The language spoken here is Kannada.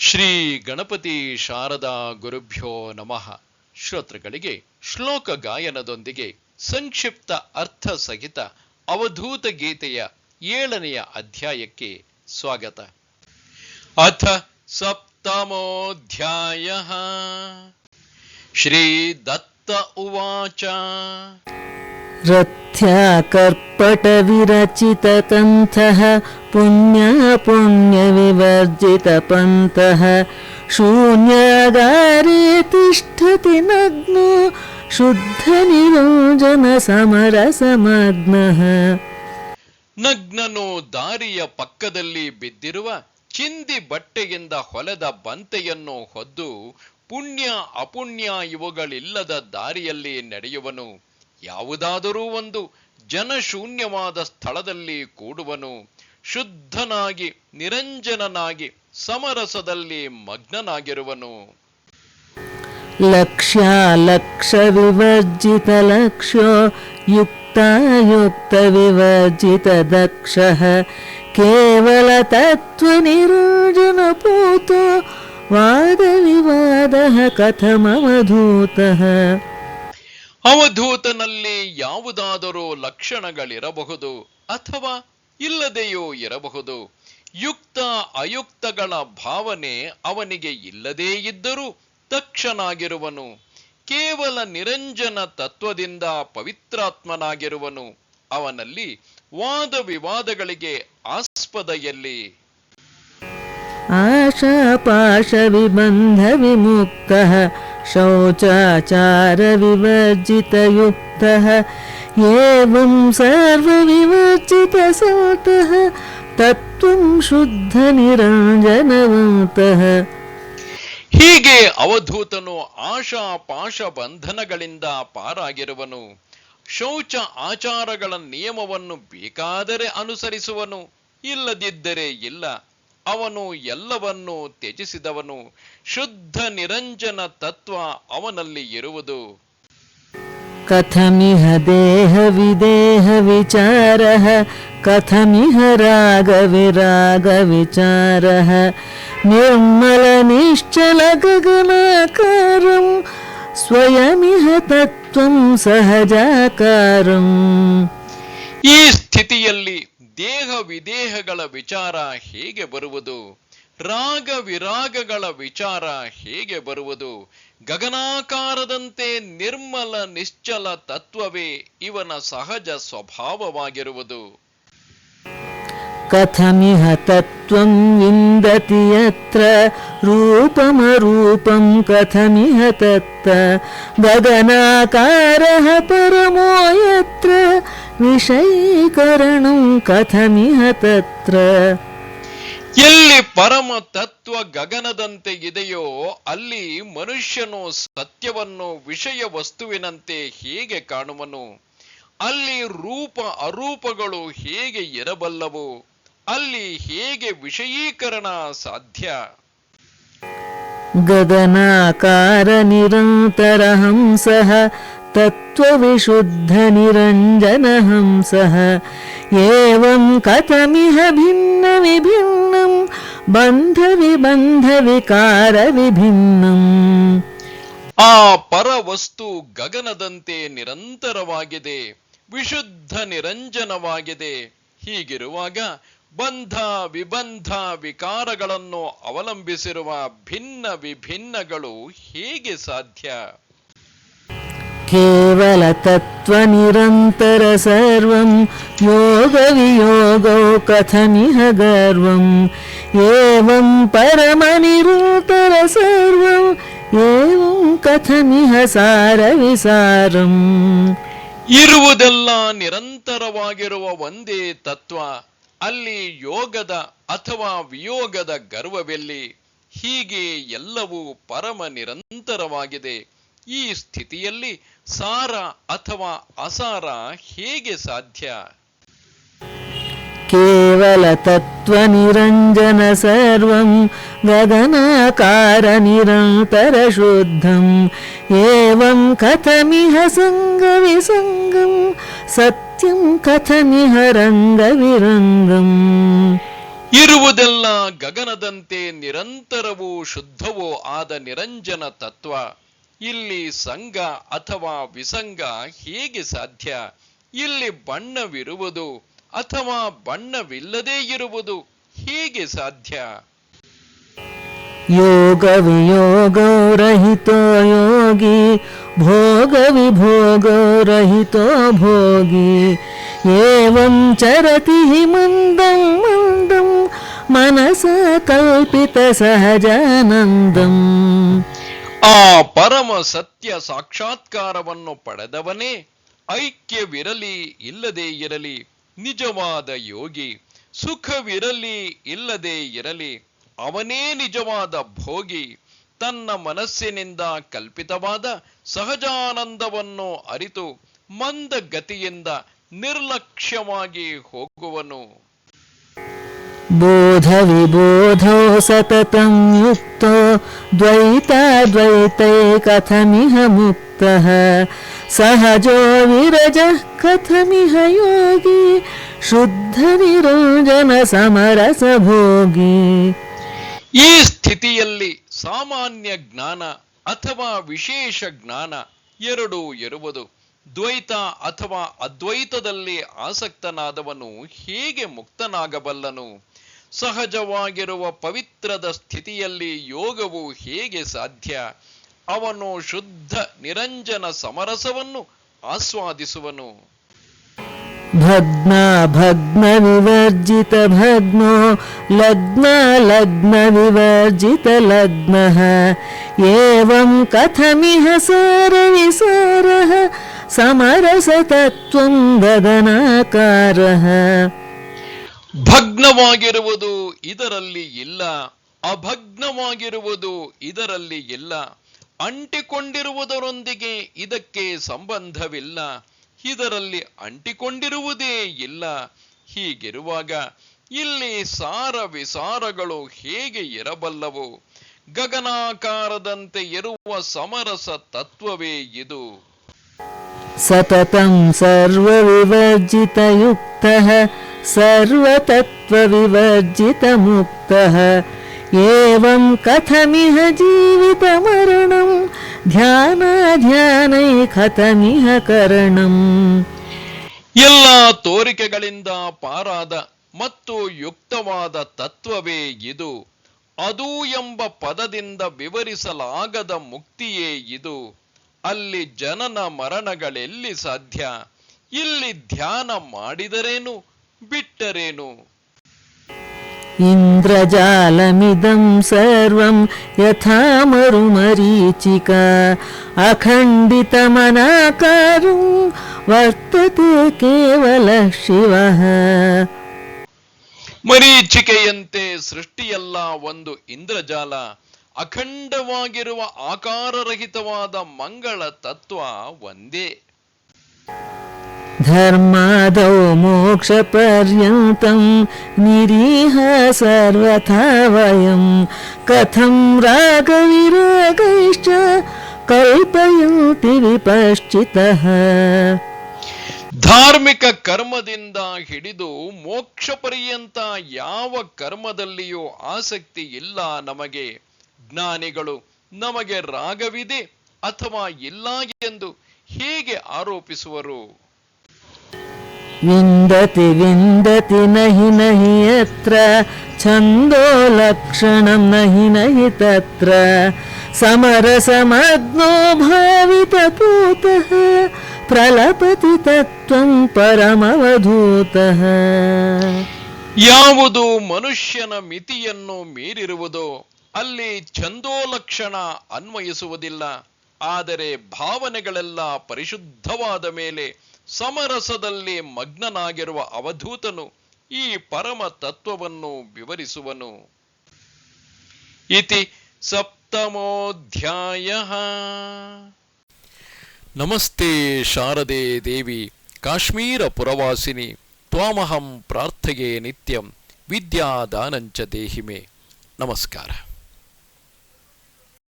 ಶ್ರೀ ಗಣಪತಿ ಶಾರದಾ ಗುರುಭ್ಯೋ ನಮಃ. ಶ್ರೋತೃಗಳಿಗೆ ಶ್ಲೋಕ ಗಾಯನದೊಂದಿಗೆ ಸಂಕ್ಷಿಪ್ತ ಅರ್ಥ ಸಹಿತ ಅವಧೂತ ಗೀತೆಯ ಏಳನೆಯ ಅಧ್ಯಾಯಕ್ಕೆ ಸ್ವಾಗತ. ಅಥ ಸಪ್ತಮೋಧ್ಯಾಯ. ಶ್ರೀ ದತ್ತ ಉವಾಚ. ರಥ್ಯಾ ಕರ್ಪಟ ವಿರಚಿತ ಕಂಠ पुण्यविवर्जितपन्तः शून्यागारे तिष्ठति नग्नो शुद्धनिरोजनसमरसमग्नः ನಗ್ನನು ದಾರಿಯ ಪಕ್ಕದಲ್ಲಿ ಬಿದ್ದಿರುವ ಚಿಂದಿ ಬಟ್ಟೆಯಿಂದ ಹೊಲೆದ ಬಂತೆಯನ್ನು ಹೊದ್ದು ಪುಣ್ಯ ಅಪುಣ್ಯ ಇವುಗಳಿಲ್ಲದ ದಾರಿಯಲ್ಲಿ ನಡೆಯುವನು ಯಾವುದಾದರೂ ಒಂದು ಜನಶೂನ್ಯವಾದ ಸ್ಥಳದಲ್ಲಿ ಕೂಡುವನು ಶುದ್ಧನಾಗಿ ನಿರಂಜನನಾಗಿ ಸಮರಸದಲ್ಲಿ ಮಗ್ನನಾಗಿರುವನು. ಲಕ್ಷ್ಯ ಲಕ್ಷ ವಿವರ್ಜಿತ ಲಕ್ಷ್ಯೋ ಯುಕ್ತಾಯುಕ್ತ ವಿವರ್ಜಿತ ದಕ್ಷ. ಕೇವಲ ತತ್ವ ನಿರಂಜನ ಪೂತ ವಾದ ವಿವಾದ ಕಥಮವಧೂತ. ಅವಧೂತನಲ್ಲಿ ಯಾವುದಾದರೂ ಲಕ್ಷಣಗಳಿರಬಹುದು ಅಥವಾ ಇಲ್ಲದೆಯೂ ಇರಬಹುದು. ಯುಕ್ತ ಅಯುಕ್ತಗಳ ಭಾವನೆ ಅವನಿಗೆ ಇಲ್ಲದೇ ಇದ್ದರೂ ತಕ್ಷನಾಗಿರುವನು. ಕೇವಲ ನಿರಂಜನ ತತ್ವದಿಂದ ಪವಿತ್ರಾತ್ಮನಾಗಿರುವನು. ಅವನಲ್ಲಿ ವಾದ ವಿವಾದಗಳಿಗೆ ಆಸ್ಪದ ಎಲ್ಲಿ ಆಶಾ ಪಾಶ ವಿಬಂಧ ವಿಮುಕ್ತ ಶೌಚಾಚಾರ ವಿವರ್ಜಿತಯುಕ್ತ एवं सर्वविवर्जितसतः तत्त्वं शुद्धनिरञ्जनवन्तः ಹೀಗೆ ಅವಧೂತನು ಆಶಾ ಪಾಶ ಬಂಧನಗಳಿಂದ ಪಾರಾಗಿರುವನು ಶೌಚ ಆಚಾರಗಳ ನಿಯಮವನ್ನು ಬೇಕಾದರೆ ಅನುಸರಿಸುವನು ಇಲ್ಲದಿದ್ದರೆ ಇಲ್ಲ ಅವನು ಎಲ್ಲವನ್ನೂ ತ್ಯಜಿಸಿದವನು ಶುದ್ಧ ನಿರಂಜನ ತತ್ವ ಅವನಲ್ಲಿ ಇರುವುದು कथमिह देहविदेहविचारः कथमिह रागविरागविचारः निर्मलनिश्चलगगनाकारं स्वयमिह तत्त्वं सहजाकारम् ಈ ಸ್ಥಿತಿಯಲ್ಲಿ ದೇಹ ವಿದೇಹಗಳ ವಿಚಾರ ಹೇಗೆ ಬರುವುದು ರಾಗ ವಿರಾಗಗಳ ವಿಚಾರ ಹೇಗೆ ಬರುವುದು. ಗಗನಾಕಾರದಂತೆ ನಿರ್ಮಲ ನಿಶ್ಚಲ ತತ್ವವೇ ಇವನ ಸಹಜ ಸ್ವಭಾವವಾಗಿರುವುದು. ಕಥಮಿಹ ತತ್ವಂ ವಿಂದತಿ ಯತ್ರ, ರೂಪಮರೂಪಂ ಕಥಮಿಹ ತತ್ತ ಗಗನಾಕಾರ ಪರಮೋ ಯತ್ರ, ವಿಷಯೀಕರಣಂ ಕಥಮಿಹ ತತ್ರ. ಎಲ್ಲಿ ಪರಮ ತತ್ವ ಗಗನದಂತೆ ಇದೆಯೋ ಅಲ್ಲಿ ಮನುಷ್ಯನು ಸತ್ಯವನ್ನು ವಿಷಯ ವಸ್ತುವಿನಂತೆ ಹೇಗೆ ಕಾಣುವನು? ಅಲ್ಲಿ ರೂಪ ಅರೂಪಗಳು ಹೇಗೆ ಇರಬಲ್ಲವು? ಅಲ್ಲಿ ಹೇಗೆ ವಿಷಯೀಕರಣ ಸಾಧ್ಯ? ಗಗನಾಕಾರ ನಿರಂತರ ಹಂಸಃ तत्त्वविशुद्धनिरञ्जनहंसः एवं कथमिह भिन्नविभिन्नं बन्धविबन्धविकारविभिन्नम् ಆ ಪರವಸ್ತು ಗಗನದಂತೆ ನಿರಂತರವಾಗಿದೆ ವಿಶುದ್ಧ ನಿರಂಜನವಾಗಿದೆ ಹೀಗಿರುವಾಗ ಬಂಧ ವಿಬಂಧ ವಿಕಾರಗಳನ್ನು ಅವಲಂಬಿಸಿರುವ ಭಿನ್ನ ವಿಭಿನ್ನಗಳು ಹೇಗೆ ಸಾಧ್ಯ केवलतत्त्वनिरन्तर सर्वं योगवियोगौ कथमिह गर्वम् एवं परमनिरन्तर सर्वम् एवं कथमिह सारविसारम् ಇರುವುದೆಲ್ಲ ನಿರಂತರವಾಗಿರುವ ಒಂದೇ ತತ್ವ ಅಲ್ಲಿ ಯೋಗದ ಅಥವಾ ವಿಯೋಗದ ಗರ್ವವೆಲ್ಲಿ ಹೀಗೆ ಎಲ್ಲವೂ ಪರಮ ನಿರಂತರವಾಗಿದೆ ಈ ಸ್ಥಿತಿಯಲ್ಲಿ ಸಾರ ಅಥವಾ ಅಸಾರ ಹೇಗೆ ಸಾಧ್ಯ? ಕೇವಲ ತತ್ವ ನಿರಂಜನ ಸರ್ವಂ ಗಗನಾಕಾರ ನಿರಂತರ ಶುದ್ಧಂ. ಏವಂ ಕಥಮಿಹ ಸಂಗ ವಿಸಂಗಂ ಸತ್ಯಂ ಕಥಮಿಹ ರಂಗ. ವಿರಂಗಂ ಇರುವುದೆಲ್ಲ ಗಗನದಂತೆ ನಿರಂತರವೂ ಶುದ್ಧವೂ ಆದ ನಿರಂಜನ ತತ್ವ. ಇಲ್ಲಿ ಸಂಘ ಅಥವಾ ವಿಸಂಗ ಹೇಗೆ ಸಾಧ್ಯ? ಇಲ್ಲಿ ಬಣ್ಣವಿರುವುದು ಅಥವಾ ಬಣ್ಣವಿಲ್ಲದೇ ಇರುವುದು ಹೇಗೆ ಸಾಧ್ಯ? ಯೋಗ ವಿಯೋಗೋ ಯೋಗಿ, ಭೋಗ ವಿಭೋಗೋ ಭೋಗಿ. ಏವಂ ಚರತಿ ಮಂದಂ ಮಂದಂ, ಮನಸ ಕಲ್ಪಿತ ಸಹಜಾನಂದಂ. ಆ ಪರಮ ಸತ್ಯ ಸಾಕ್ಷಾತ್ಕಾರವನ್ನು ಪಡೆದವನೇ ಐಕ್ಯವಿರಲಿ, ಇಲ್ಲದೆ ಇರಲಿ, ನಿಜವಾದ ಯೋಗಿ, ಸುಖವಿರಲಿ, ಇಲ್ಲದೆ ಇರಲಿ, ಅವನೇ ನಿಜವಾದ ಭೋಗಿ, ತನ್ನ ಮನಸ್ಸಿನಿಂದ ಕಲ್ಪಿತವಾದ ಸಹಜಾನಂದವನ್ನು ಅರಿತು ಮಂದ ಗತಿಯಿಂದ ನಿರ್ಲಕ್ಷ್ಯವಾಗಿ ಹೋಗುವನು. बोधविबोधौ सततं युक्तो द्वैताद्वैतै कथमिह मुक्तः सहजो विरजः कथमिह योगी शुद्धनिरञ्जनसमरसभोगी ಈ ಸ್ಥಿತಿಯಲ್ಲಿ ಸಾಮಾನ್ಯ ಜ್ಞಾನ ಅಥವಾ ವಿಶೇಷ ಜ್ಞಾನ ಎರಡೂ ಇರುವುದು ದ್ವೈತ ಅಥವಾ ಅದ್ವೈತದಲ್ಲಿ ಆಸಕ್ತನಾದವನು ಹೇಗೆ ಮುಕ್ತನಾಗಬಲ್ಲನು ಸಹಜವಾಗಿರುವ ಪವಿತ್ರದ ಸ್ಥಿತಿಯಲ್ಲಿ ಯೋಗವು ಹೇಗೆ ಸಾಧ್ಯ? ಅವನು ಶುದ್ಧ ನಿರಂಜನ ಸಮರಸವನ್ನು ಆಸ್ವಾದಿಸುವನು. ಭಗ್ನ ಭಗ್ನ ವಿವರ್ಜಿತ ಭಗ್ನೋ, ಲಗ್ನ ಲಗ್ನ ವಿವರ್ಜಿತ ಲಗ್ನ. ಏವಂ ಕಥಮಿಹ ಸಾರ ವಿಸಾರ ಸಮರಸತತ್ವಂ ಭಗ್ನವಾಗಿರುವುದು ಇದರಲ್ಲಿ ಇಲ್ಲ, ಅಭಗ್ನವಾಗಿರುವುದು ಇದರಲ್ಲಿ ಇಲ್ಲ, ಅಂಟಿಕೊಂಡಿರುವುದರೊಂದಿಗೆ ಇದಕ್ಕೆ ಸಂಬಂಧವಿಲ್ಲ, ಇದರಲ್ಲಿ ಅಂಟಿಕೊಂಡಿರುವುದೇ ಇಲ್ಲ. ಹೀಗಿರುವಾಗ ಇಲ್ಲಿ ಸಾರ ವಿಸಾರಗಳು ಹೇಗೆ ಇರಬಲ್ಲವು? ಗಗನಾಕಾರದಂತೆ ಇರುವ ಸಮರಸ ತತ್ವವೇ ಇದು. ಸತತಂ ಸರ್ವ ವಿವರ್ಜಿತಯುಕ್ತ सर्वतत्त्वविवर्जितमुक्तः एवं कथमिह जीवितमरणं ध्यानाध्यानै कथमिह करणम् ಎಲ್ಲ ತೋರಿಕೆಗಳಿಂದ ಪಾರಾದ ಮತ್ತು ಯುಕ್ತವಾದ ತತ್ವವೇ ಇದು ಅದು ಎಂಬ ಪದದಿಂದ ವಿವರಿಸಲಾಗದ ಮುಕ್ತಿಯೇ ಇದು ಅಲ್ಲಿ ಜನನ ಮರಣಗಳೆಲ್ಲಿ ಸಾಧ್ಯ ಇಲ್ಲಿ ಧ್ಯಾನ ಮಾಡಿದರೇನು ಬಿಟ್ಟರೇನು इन्द्रजालमिदं सर्वं यथा मरुमरीचिका अखण्डितमनाकारं वर्तते केवलः शिवः ಮರೀಚಿಕೆಯಂತೆ ಸೃಷ್ಟಿಯಲ್ಲ ಒಂದು ಇಂದ್ರಜಾಲ ಅಖಂಡವಾಗಿರುವ ಆಕಾರರಹಿತವಾದ ಮಂಗಳ ತತ್ವ ಒಂದೇ धर्मादौ मोक्षपर्यन्तं निरीह सर्वथा वयं कथं रागविरागैश्च कल्पयन्ति विपश्चितः ಧಾರ್ಮಿಕ ಕರ್ಮದಿಂದ ಹಿಡಿದು ಮೋಕ್ಷ ಪರ್ಯಂತ ಯಾವ ಕರ್ಮದಲ್ಲಿಯೂ ಆಸಕ್ತಿ ಇಲ್ಲ ನಮಗೆ ಜ್ಞಾನಿಗಳು ನಮಗೆ ರಾಗವಿದೆ ಅಥವಾ ಇಲ್ಲ ಎಂದು ಹೇಗೆ ಆರೋಪಿಸುವರು विन्दति विन्दति नहि नहि यत्र छन्दो लक्षणं नहि नहि तत्र समरसमग्नो भावितपूतः प्रलपति तत्त्वं परमवधूतः ಯಾವುದು ಮನುಷ್ಯನ ಮಿತಿಯನ್ನು ಮೀರಿರುವುದೋ ಅಲ್ಲಿ ಛಂದೋಲಕ್ಷಣ ಅನ್ವಯಿಸುವುದಿಲ್ಲ ಆದರೆ ಭಾವನೆಗಳೆಲ್ಲ ಪರಿಶುದ್ಧವಾದ ಮೇಲೆ ಸಮರಸದಲ್ಲಿ ಮಗ್ನನಾಗಿರುವ ಅವಧೂತನು ಈ ಪರಮ ತತ್ವವನ್ನು ವಿವರಿಸುವನು. ಇತಿ ಸಪ್ತಮೋಧ್ಯಾಯ. ನಮಸ್ತೆ ಶಾರದೆ ದೇವಿ, ಕಾಶ್ಮೀರ ಪುರವಾಸಿನಿ, ತ್ವಾಮಹಂ ಪ್ರಾರ್ಥೆಯೇ ನಿತ್ಯಂ, ವಿದ್ಯಾದಾನಂಚ ದೇಹಿಮೆ. ನಮಸ್ಕಾರ.